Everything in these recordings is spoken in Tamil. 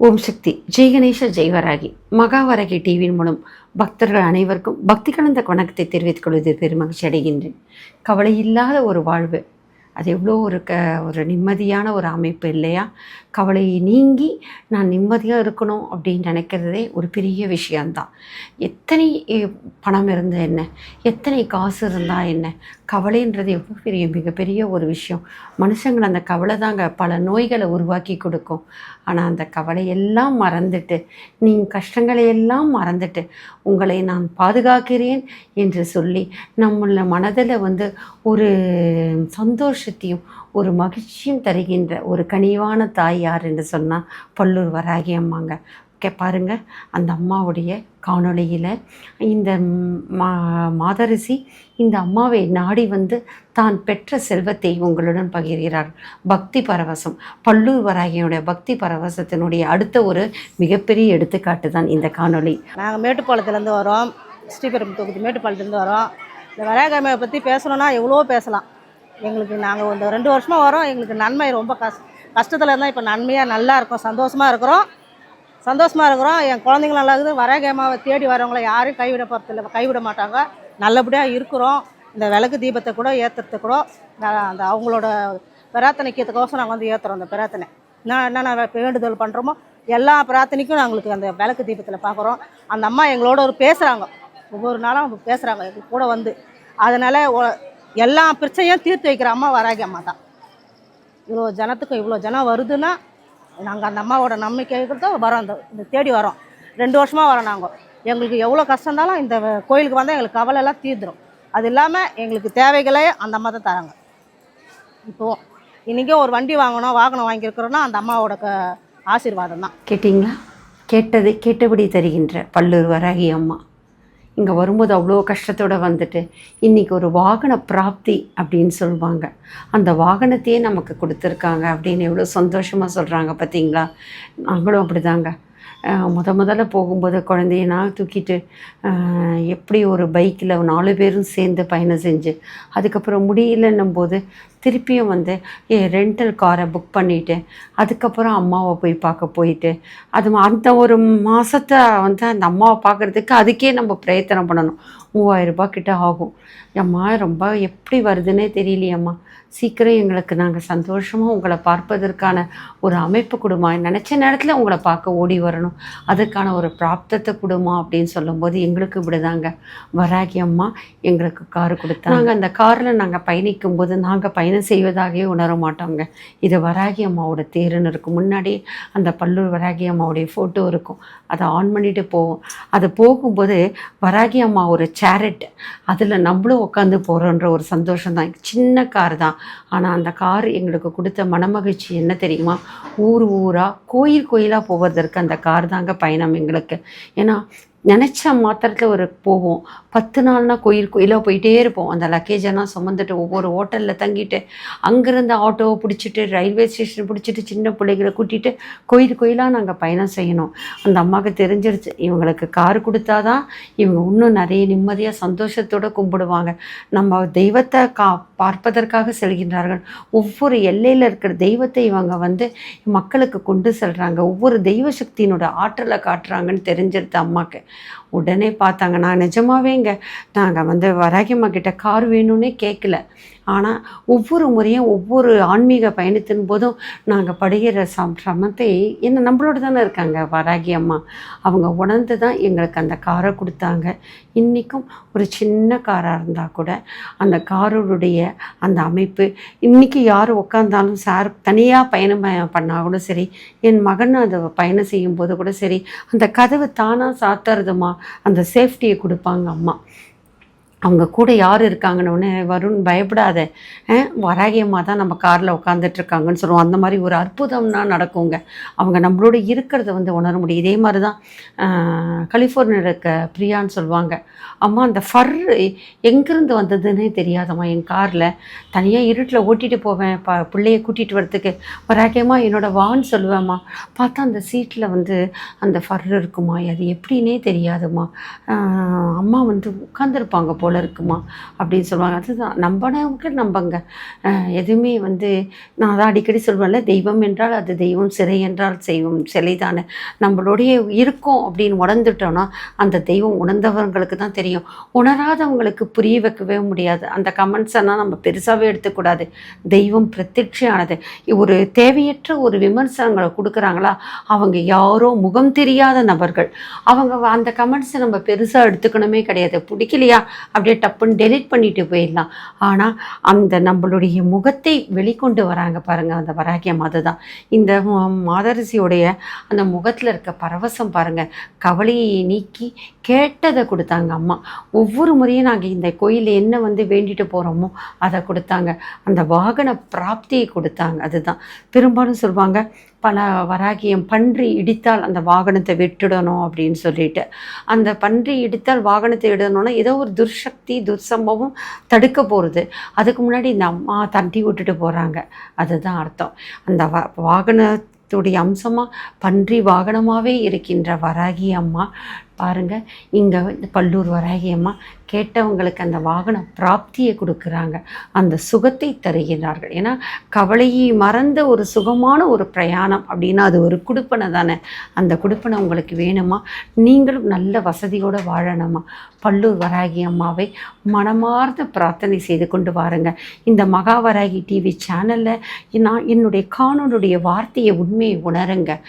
ஓம் சக்தி. ஜெய் ஜெய்வராகி மகாவராகி டிவியின் மூலம் பக்தர்கள் அனைவருக்கும் பக்தி கலந்த வணக்கத்தை தெரிவித்துக் கொள்வதில் பெருமகிழ்ச்சி அடைகின்றேன். கவலை இல்லாத ஒரு வாழ்வு. அது எவ்வளோ ஒரு க ஒரு நிம்மதியான ஒரு அமைப்பு இல்லையா? கவலையை நீங்கி நான் நிம்மதியாக இருக்கணும் அப்படின்னு நினைக்கிறதே ஒரு பெரிய விஷயந்தான் எத்தனை பணம் இருந்தால் என்ன? எத்தனை காசு இருந்தால் என்ன? கவலைன்றது எவ்வளோ பெரிய மிகப்பெரிய ஒரு விஷயம். மனுஷங்களை அந்த கவலை தாங்க பல நோய்களை உருவாக்கி கொடுக்கும். ஆனால் அந்த கவலையெல்லாம் மறந்துட்டு நீங்கள் கஷ்டங்களை எல்லாம் மறந்துட்டு உங்களை நான் பாதுகாக்கிறேன் என்று சொல்லி நம்மள மனதில் வந்து ஒரு சந்தோஷத்தையும் ஒரு மகிழ்ச்சியும் தருகின்ற ஒரு கனிவான தாய் யார் என்று சொன்னால் பல்லூர் வராகி அம்மாங்க. கே பாருங்க. அந்த அம்மாவுடைய காணொளியில் இந்த மா மாதரிசி இந்த அம்மாவை நாடி வந்து தான் பெற்ற செல்வத்தை உங்களுடன் பகிர்கிறார். பக்தி பரவசம். பல்லூர் வராகியுடைய பக்தி பரவசத்தினுடைய அடுத்த ஒரு மிகப்பெரிய எடுத்துக்காட்டு தான் இந்த காணொளி. நாங்கள் மேட்டுப்பாளத்துலேருந்து வரோம். ஸ்ரீபெரும் தொகுதி மேட்டுப்பாளத்துலேருந்து வரோம். இந்த வராகமையை பற்றி பேசணும்னா எவ்வளோ பேசலாம். எங்களுக்கு நாங்கள் இந்த ரெண்டு வருஷமாக வரோம். எங்களுக்கு நன்மை ரொம்ப கஷ் கஷ்டத்தில் இருந்தால் இப்போ நன்மையாக நல்லா இருக்கும். சந்தோஷமாக இருக்கிறோம். சந்தோஷமாக இருக்கிறோம். என் குழந்தைங்க நல்லா இருக்குது. வராகமாவை தேடி வரவங்கள யாரையும் கைவிட போகிறதில்ல கைவிட மாட்டாங்க. நல்லபடியாக இருக்கிறோம். இந்த விளக்கு தீபத்தை கூட ஏற்றுறதுக்கு கூட நான் அந்த அவங்களோட பிரார்த்தனைக்கிறதுக்கோசம் நாங்கள் வந்து ஏற்றுறோம் அந்த பிரார்த்தனை. நான் என்னென்ன வேண்டுதல் பண்ணுறோமோ எல்லா பிரார்த்தனைக்கும் நாங்களுக்கு அந்த விளக்கு தீபத்தில் பார்க்குறோம் அந்த அம்மா எங்களோட ஒரு பேசுகிறாங்க ஒவ்வொரு நாளும் அவங்க பேசுகிறாங்க எங்கள் கூட வந்து. அதனால் எல்லா பிரச்சனையும் தீர்த்து வைக்கிற அம்மா வராகி அம்மா தான். இவ்வளோ ஜனத்துக்கும் இவ்வளோ ஜனம் வருதுன்னா நாங்கள் அந்த அம்மாவோட நம்பிக்கைக்கு தான் வரோம் அந்த இந்த தேடி வரோம். ரெண்டு வருஷமாக வரோம் நாங்கள் எங்களுக்கு எவ்வளோ கஷ்டம் இருந்தாலும் இந்த கோயிலுக்கு வந்தால் எங்களுக்கு கவலை எல்லாம் தீர்ந்துடும் அது இல்லாமல் எங்களுக்கு தேவைகளே அந்த அம்மா தான் தராங்க. இப்போ இன்றைக்கும் ஒரு வண்டி வாங்கணும் வாகனம் வாங்கியிருக்கிறோன்னா அந்த அம்மாவோட க ஆசீர்வாதம் தான். கேட்டிங்களா? கேட்டது கேட்டபடி தருகின்ற பல்லூர் வராகி அம்மா. இங்கே வரும்போது அவ்வளோ கஷ்டத்தோடு வந்துட்டு இன்றைக்கி ஒரு வாகன பிராப்தி அப்படின்னு சொல்லுவாங்க. அந்த வாகனத்தையே நமக்கு கொடுத்துருக்காங்க அப்படின்னு எவ்வளோ சந்தோஷமாக சொல்கிறாங்க பார்த்தீங்களா நாங்களும் அப்படிதாங்க. தாங்க முத முதல்ல போகும்போது குழந்தைய நான் தூக்கிட்டு எப்படி ஒரு பைக்கில் நாலு பேரும் சேர்ந்து பயணம் செஞ்சு அதுக்கப்புறம் முடியலன்னும் போது திருப்பியும் வந்து ரெண்டல் காரை புக் பண்ணிவிட்டு அதுக்கப்புறம் அம்மாவை போய் பார்க்க போயிட்டு. அது அந்த ஒரு மாதத்தை வந்து அந்த அம்மாவை பார்க்குறதுக்கு அதுக்கே நம்ம பிரயத்தனம் பண்ணணும். மூவாயிரரூபா கிட்ட ஆகும். அம்மா ரொம்ப எப்படி வருதுன்னே தெரியலையம்மா. சீக்கிரம் எங்களுக்கு நாங்கள் சந்தோஷமாக உங்களை பார்ப்பதற்கான ஒரு அமைப்பு கொடுமா. நினச்ச நேரத்தில் உங்களை பார்க்க ஓடி வரணும். அதுக்கான ஒரு பிராப்தத்தை கொடுமா அப்படின்னு சொல்லும்போது எங்களுக்கு இப்படிதாங்க. வராகி அம்மா எங்களுக்கு கார் கொடுத்தாங்க. நாங்கள் அந்த காரில் நாங்கள் பயணிக்கும் போது நாங்கள் பயணம் செய்வதாகவே உணர மாட்டோங்க. இது வராகி அம்மாவோட தேருன்னு இருக்கும். முன்னாடி அந்த பல்லூர் வராகி அம்மாவுடைய ஃபோட்டோ இருக்கும். அதை ஆன் பண்ணிட்டு போவோம். அது போகும்போது வராகி அம்மா ஒரு சேரட் அதில் நம்மளும் உட்காந்து போகிறோன்ற ஒரு சந்தோஷம் தான். சின்ன கார் தான். ஆனால் அந்த கார் எங்களுக்கு கொடுத்த மனமகிழ்ச்சி என்ன தெரியுமா? ஊர் ஊராக கோயில் கோயிலாக போவதற்கு அந்த கார் தாங்க பயணம் எங்களுக்கு. ஏன்னா நினச்ச மாத்திரத்தில் ஒரு போவோம். பத்து நாள்னா கோயில் கோயிலாக போயிட்டே இருப்போம். அந்த லக்கேஜெல்லாம் சுமந்துட்டு ஒவ்வொரு ஹோட்டலில் தங்கிட்டு அங்கேருந்து ஆட்டோவை பிடிச்சிட்டு ரயில்வே ஸ்டேஷன் பிடிச்சிட்டு சின்ன பிள்ளைகளை கூட்டிகிட்டு கோயில் கோயிலாக நாங்கள் பயணம் செய்யணும். அந்த அம்மாவுக்கு தெரிஞ்சிருச்சு. இவங்களுக்கு கார் கொடுத்தாதான் இவங்க இன்னும் நிறைய நிம்மதியாக சந்தோஷத்தோடு கும்பிடுவாங்க. நம்ம தெய்வத்தை கா பார்ப்பதற்காக செல்கின்றார்கள். ஒவ்வொரு எல்லையில் இருக்கிற தெய்வத்தை இவங்க வந்து மக்களுக்கு கொண்டு செல்கிறாங்க ஒவ்வொரு தெய்வ சக்தியினோட ஆற்றலை காட்டுறாங்கன்னு தெரிஞ்சிருது அம்மாவுக்கு உடனே பார்த்தாங்க நான் நிஜமாவேங்க நாங்கள் வந்து வராகிம்மா கிட்ட கார் வேணும்னே கேட்கல ஆனால் ஒவ்வொரு முறையும் ஒவ்வொரு ஆன்மீக பயணத்தின் போதும் நாங்கள் படுகிற சம் சிரமத்தை என்ன நம்மளோட தானே இருக்காங்க வராகி அம்மா. அவங்க உணர்ந்து தான் எங்களுக்கு அந்த காரை கொடுத்தாங்க. இன்றைக்கும் ஒரு சின்ன காராக இருந்தால் கூட அந்த காரோடைய அந்த அமைப்பு இன்றைக்கி யார் உட்காந்தாலும் சார் தனியாக பயணம் பண்ணால் கூட சரி என் மகன் அதை பயணம் செய்யும்போது கூட சரி அந்த கதவு தானாக சாத்துறதுமா அந்த சேஃப்டியை கொடுப்பாங்க அம்மா. அவங்க கூட யார் இருக்காங்கன்னு வருண் பயப்படாத. அஹ், அம்மா தான் நம்ம காரில் உட்காந்துட்ருக்காங்கன்னு சொல்லுவோம். அந்த மாதிரி ஒரு அற்புதம்னா நடக்குங்க. அவங்க நம்மளோட இருக்கிறத வந்து உணர முடியும். இதே மாதிரி தான் கலிஃபோர்னியாவில் இருக்க பிரியான்னு சொல்லுவாங்க. அம்மா அந்த ஃபர் எங்கேருந்து வந்ததுன்னே தெரியாதம்மா என் காரில். தனியாக இருட்டில் ஓட்டிகிட்டு போவேன். ப பிள்ளைய கூட்டிகிட்டு வரத்துக்கு வராகியம்மா என்னோடய வான்னு சொல்லுவேம்மா. பார்த்தா அந்த சீட்டில் வந்து அந்த ஃபர் இருக்குமா? அது எப்படின்னே தெரியாதும்மா. அம்மா வந்து உட்காந்துருப்பாங்க போல் போல இருக்குமா அப்படின்னு சொல்லுவாங்க. அதுதான் நம்பினவங்க நம்பங்க. எதுவுமே வந்து நான் தான் அடிக்கடி சொல்வேன்ல தெய்வம் என்றால் அது தெய்வம் சிறை என்றால் செய்வம் சிலை தானே. நம்மளுடைய இருக்கும் அப்படின்னு உணர்ந்துட்டோன்னா அந்த தெய்வம் உணர்ந்தவங்களுக்கு தான் தெரியும். உணராதவங்களுக்கு புரிய வைக்கவே முடியாது. அந்த கமெண்ட்ஸெல்லாம் நம்ம பெருசாகவே எடுத்துக்கூடாது. தெய்வம் பிரத்யட்சியானது. ஒரு தேவையற்ற ஒரு விமர்சனங்களை கொடுக்குறாங்களா அவங்க யாரோ முகம் தெரியாத நபர்கள். அவங்க அந்த கமெண்ட்ஸை நம்ம பெருசாக எடுத்துக்கணுமே கிடையாது. பிடிக்கலையா அப்படியே டப்புன்னு டெலிட் பண்ணிட்டு போயிடலாம். ஆனால் அந்த நம்மளுடைய முகத்தை வெளிக்கொண்டு வராங்க பாருங்கள் அந்த வராகியம் அதுதான். இந்த ம- மாதரசியோடைய அந்த முகத்தில் இருக்க பரவசம் பாருங்கள் கவலையை நீக்கி கேட்டதை கொடுத்தாங்க அம்மா. ஒவ்வொரு முறையும் நாங்கள் இந்த கோயிலில் என்ன வந்து வேண்டிட்டு போகிறோமோ அதை கொடுத்தாங்க. அந்த வாகன பிராப்தியை கொடுத்தாங்க அதுதான். பெரும்பாலும் சொல்லுவாங்க பல வராகியம் பன்றி இடித்தால் அந்த வாகனத்தை விட்டுடணும் அப்படின்னு சொல்லிட்டு. அந்த பன்றி இடித்தால் வாகனத்தை விடணும்னா ஏதோ ஒரு துர்சக்தி துர்சம்பவம் தடுக்க போகிறது அதுக்கு முன்னாடி இந்த அம்மா தட்டி விட்டுட்டு போகிறாங்க அதுதான் அர்த்தம். அந்த வ வாகனத்துடைய அம்சமாக பன்றி வாகனமாகவே இருக்கின்ற வராகி அம்மா. பாருங்கள் இங்கே இந்த பல்லூர் வராகி அம்மா கேட்டவங்களுக்கு அந்த வாகன பிராப்தியை கொடுக்குறாங்க. அந்த சுகத்தை தருகிறார்கள். ஏன்னா கவலையை மறந்த ஒரு சுகமான ஒரு பிரயாணம் அப்படின்னா அது ஒரு குடுப்பனை தானே. அந்த குடுப்பனை உங்களுக்கு வேணுமா? நீங்களும் நல்ல வசதியோடு வாழணுமா? பல்லூர் வராகி அம்மாவை மனமார்ந்த பிரார்த்தனை செய்து கொண்டு வாருங்க. இந்த மகாவராகி டிவி சேனலில் நான் என்னுடைய காணொளுடைய வார்த்தையை உண்மையை உணருங்க.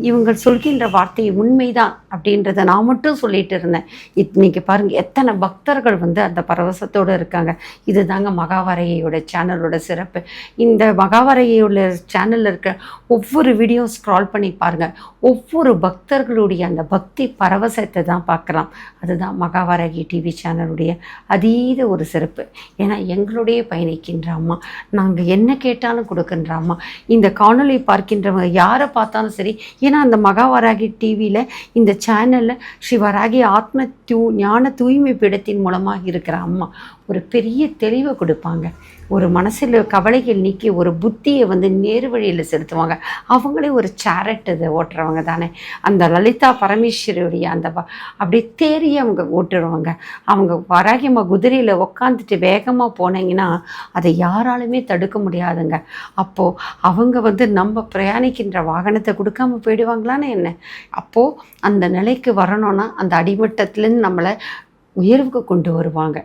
இவங்க சொல்கின்ற வார்த்தையை உண்மைதான் அப்படின்றத நான் மட்டும் சொல்லிட்டு இருந்தேன். இன்னைக்கு பாருங்கள் எத்தனை பக்தர்கள் வந்து அந்த பரவசத்தோடு இருக்காங்க. இதுதாங்க மகாவரையோட சேனலோட சிறப்பு. இந்த மகாவரையோட சேனலில் இருக்க ஒவ்வொரு வீடியோ ஸ்க்ரால் பண்ணி பாருங்க. ஒவ்வொரு பக்தர்களுடைய அந்த பக்தி பரவசத்தை தான் பார்க்கலாம். அதுதான் மகாவரகி டிவி சேனலுடைய அதீத ஒரு சிறப்பு. ஏன்னா எங்களுடைய பயணிக்கின்ற அம்மா நாங்கள் என்ன கேட்டாலும் கொடுக்கின்ற அம்மா இந்த காணொலி பார்க்கின்றவங்க யாரை பார்த்தாலும் சரி ஏன்னா அந்த மகாவராகி டிவியில் இந்த சேனலில் ஸ்ரீ வராகி ஆத்ம தூ ஞான தூய்மை பீடத்தின் மூலமாக இருக்கிற அம்மா ஒரு பெரிய தெளிவை கொடுப்பாங்க. ஒரு மனசில் கவலைகள் நீக்கி ஒரு புத்தியை வந்து நேரு வழியில் செலுத்துவாங்க. அவங்களே ஒரு சேரட் இதை ஓட்டுறவங்க தானே. அந்த லலிதா பரமேஸ்வரியுடைய அந்த அப்படியே தேறிய அவங்க ஓட்டுருவாங்க அவங்க வராகியம்மா குதிரையில் உக்காந்துட்டு வேகமாக போனீங்கன்னா அதை யாராலுமே தடுக்க முடியாதுங்க. அப்போது அவங்க வந்து நம்ம பிரயாணிக்கின்ற வாகனத்தை கொடுக்காம போயிடுவாங்களான்னு என்ன? அப்போது அந்த நிலைக்கு வரணும்னா அந்த அடிமட்டத்துலேருந்து நம்மளை உயர்வுக்கு கொண்டு வருவாங்க.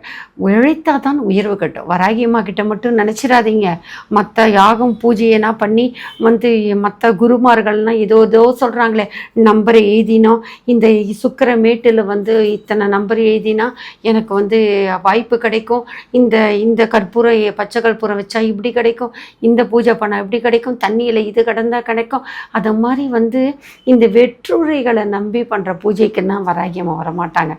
உழைத்தா தான் உயர்வு கட்டும். வராகியம்மா கிட்ட மட்டும் நினச்சிடாதீங்க மற்ற யாகம் பூஜையெல்லாம் பண்ணி வந்து மற்ற குருமார்கள்லாம் ஏதோ ஏதோ சொல்கிறாங்களே நம்பர் எழுதினோம். இந்த சுக்கர மேட்டில் வந்து இத்தனை நம்பர் எழுதினா எனக்கு வந்து வாய்ப்பு கிடைக்கும். இந்த இந்த கற்பூரம் பச்சை கற்பூரம் வச்சா இப்படி கிடைக்கும். இந்த பூஜை பண்ணால் இப்படி கிடைக்கும். தண்ணியில் இது கிடந்தால் கிடைக்கும். அதை மாதிரி வந்து இந்த வெற்றுரைகளை நம்பி பண்ணுற பூஜைக்குன்னா வராகியமாக வரமாட்டாங்க.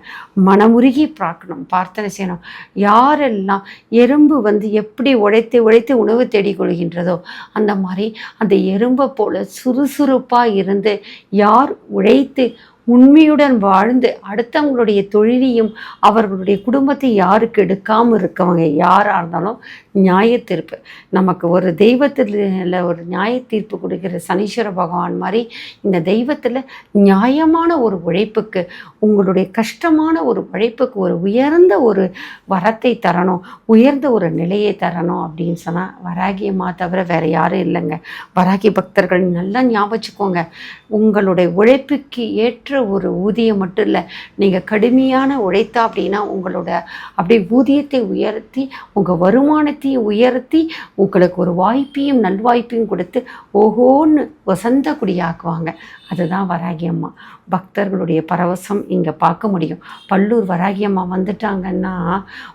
மனமுருகி பார்க்கணும் பிரார்த்தனை செய்யணும். யாரெல்லாம் எறும்பு வந்து எப்படி உழைத்து உழைத்து உணவு தேடிக் கொள்கின்றதோ அந்த மாதிரி அந்த எறும்பை போல சுறுசுறுப்பாக இருந்து யார் உழைத்து உண்மையுடன் வாழ்ந்து அடுத்தவங்களுடைய தொழிலையும் அவர்களுடைய குடும்பத்தை யாருக்கு எடுக்காமல் இருக்கவங்க யாராக இருந்தாலும் நியாய தீர்ப்பு நமக்கு ஒரு தெய்வத்தில் ஒரு நியாய தீர்ப்பு கொடுக்கிற சனீஸ்வர பகவான் மாதிரி இந்த தெய்வத்தில் நியாயமான ஒரு உழைப்புக்கு உங்களுடைய கஷ்டமான ஒரு உழைப்புக்கு ஒரு உயர்ந்த ஒரு வரத்தை தரணும் உயர்ந்த ஒரு நிலையை தரணும் அப்படின்னு சொன்னால் வராகியம்மா தவிர வேறு யாரும் இல்லைங்க. வராகி பக்தர்கள் நல்லா ஞாபகம் உங்களுடைய உழைப்புக்கு ஏற்ற ஒரு ஊதியம் மட்டும் இல்லை. நீங்கள் கடுமையான உழைத்தா அப்படின்னா உங்களோட அப்படியே ஊதியத்தை உயர்த்தி உங்கள் வருமானத்தையும் உயர்த்தி உங்களுக்கு ஒரு வாய்ப்பையும் நல்வாய்ப்பையும் கொடுத்து ஓஹோன்னு வசந்த குடியாக்குவாங்க. அதுதான் வராகி அம்மா. பக்தர்களுடைய பரவசம் இங்கே பார்க்க முடியும். பல்லூர் வராகி அம்மா வந்துட்டாங்கன்னா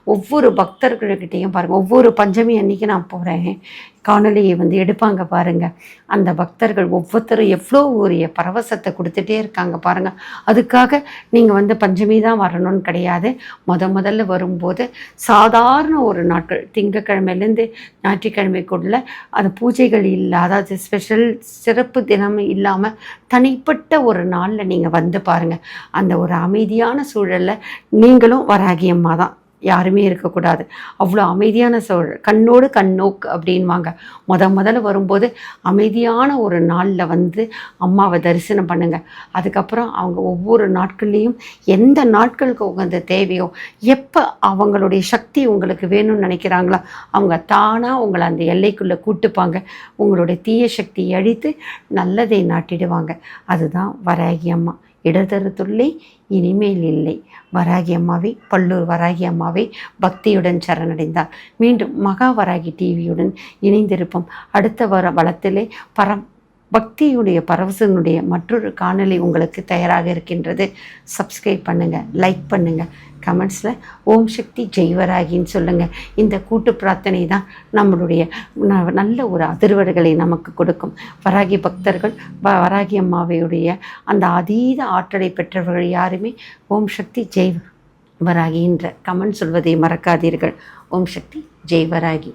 ஒவ்வொரு பக்தர்கள்கிட்டையும் பாருங்கள் ஒவ்வொரு பஞ்சமி அன்னைக்கு நான் போகிறேன் காணொலியை வந்து எடுப்பாங்க பாருங்க. அந்த பக்தர்கள் ஒவ்வொருத்தரும் எவ்வளோ ஒரு பரவசத்தை கொடுத்துட்டே இருக்காங்க பாருங்கள் அதுக்காக நீங்கள் வந்து பஞ்சமி தான் வரணும்னு கிடையாது. முத முதல்ல வரும்போது சாதாரண ஒரு நாட்கள் திங்கக்கிழமையிலேருந்து ஞாயிற்றுக்கிழமைக்குள்ள அது பூஜைகள் இல்லை அதாவது ஸ்பெஷல் சிறப்பு தினம் இல்லாமல் தனிப்பட்ட ஒரு நாளில் நீங்கள் வந்து பாருங்கள் அந்த ஒரு அமைதியான சூழலில் நீங்களும் வராகியம்மா தான் யாருமே இருக்கக்கூடாது. அவ்வளோ அமைதியான சூழல். கண்ணோடு கண்ணோக்கு அப்படின்வாங்க. முத முதல்ல வரும்போது அமைதியான ஒரு நாளில் வந்து அம்மாவை தரிசனம் பண்ணுங்கள் அதுக்கப்புறம் அவங்க ஒவ்வொரு நாட்கள்லேயும் எந்த நாட்களுக்கு உகந்த தேவையோ எப்போ அவங்களுடைய சக்தி உங்களுக்கு வேணும்னு நினைக்கிறாங்களோ அவங்க தானாக உங்களை அந்த எல்லைக்குள்ளே கூட்டுப்பாங்க. உங்களுடைய தீய சக்தியை அழித்து நல்லதை நாட்டிடுவாங்க. அதுதான் வராகி அம்மா. இடதரு தொல்லை இனிமேல் இல்லை. வராகி அம்மாவை பல்லூர் வராகி அம்மாவை பக்தியுடன் சரணடைந்தார். மீண்டும் மகா வராகி டிவியுடன் இணைந்திருப்போம். அடுத்த வர வளத்திலே பரம் பக்தியுடைய பரவசனுடைய மற்றொரு காணொலி உங்களுக்கு தயாராக இருக்கின்றது. சப்ஸ்கிரைப் பண்ணுங்கள் லைக் பண்ணுங்கள் கமெண்ட்ஸில் ஓம் சக்தி ஜெய்வராகின்னு சொல்லுங்கள் இந்த கூட்டு பிரார்த்தனை தான் நம்மளுடைய ந- நல்ல ஒரு அதிர்வடுகளை நமக்கு கொடுக்கும். வராகி பக்தர்கள் வ- வராகி அம்மாவையுடைய அந்த அதீத ஆற்றலை பெற்றவர்கள் யாருமே ஓம் சக்தி ஜெய் வராகின்ற கமெண்ட் சொல்வதை மறக்காதீர்கள். ஓம் சக்தி ஜெய்வராகி